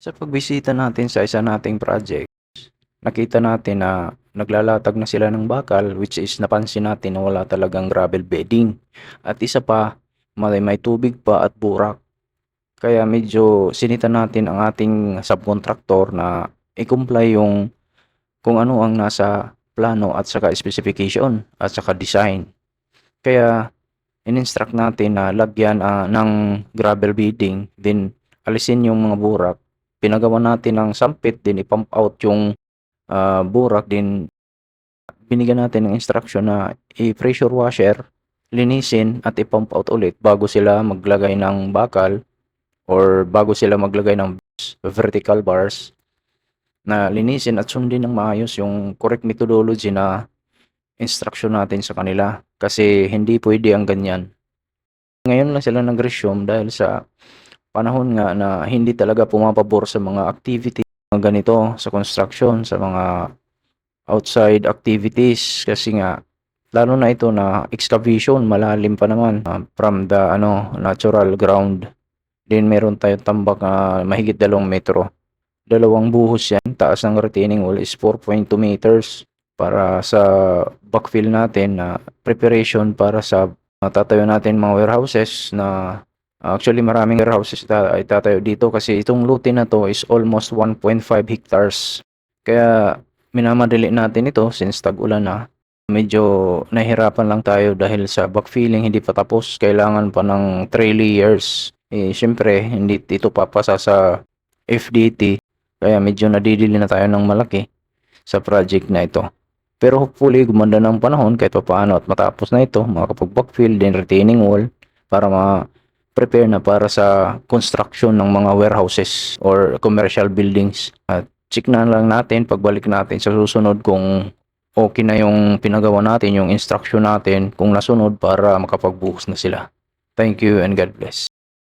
Sa pagbisita natin sa isa nating project, nakita natin na naglalatag na sila ng bakal which is napansin natin na wala talagang gravel bedding. At isa pa, may, may tubig pa at burak. Kaya medyo sinita natin ang ating subcontractor na i-comply yung kung ano ang nasa plano at saka specification at saka design. Kaya in-instruct natin na lagyan ah, ng gravel bedding, then alisin yung mga burak pinagawa natin ng sampit din i-pump out yung ah, burak din binigyan natin ng instruction na i-pressure washer linisin at i-pump out ulit bago sila maglagay ng bakal or bago sila maglagay ng vertical bars na linisin at sundin ng maayos yung correct methodology na instruction natin sa kanila kasi hindi pwede ang ganyan. Ngayon lang sila nag-resume dahil sa panahon nga na hindi talaga pumapabor sa mga activity mga ganito sa construction, sa mga outside activities kasi nga lalo na ito na excavation malalim pa naman ah, from the ano natural ground. Then meron tayong tambak na mahigit dalawang metro. Dalawang buhos yan. Taas ng retaining wall is 4.2 meters para sa backfill natin na preparation para sa matatayo natin mga warehouses na Actually, maraming warehouses ay tatayo dito kasi itong lote na to is almost 1.5 hectares. Kaya minamadali natin ito since tag-ulan na. Medyo nahirapan lang tayo dahil sa backfilling hindi pa tapos. Kailangan pa ng 3 layers. Eh, syempre, hindi ito papasa sa FDT. Kaya medyo nadidili na tayo ng malaki sa project na ito. Pero hopefully, gumanda ng panahon kahit pa paano at matapos na ito, makakapag-backfill din retaining wall para ma prepare na para sa construction ng mga warehouses or commercial buildings. At check na lang natin pagbalik natin sa susunod kung okay na yung pinagawa natin, yung instruction natin, kung nasunod para makapagbuhos na sila. Thank you and God bless.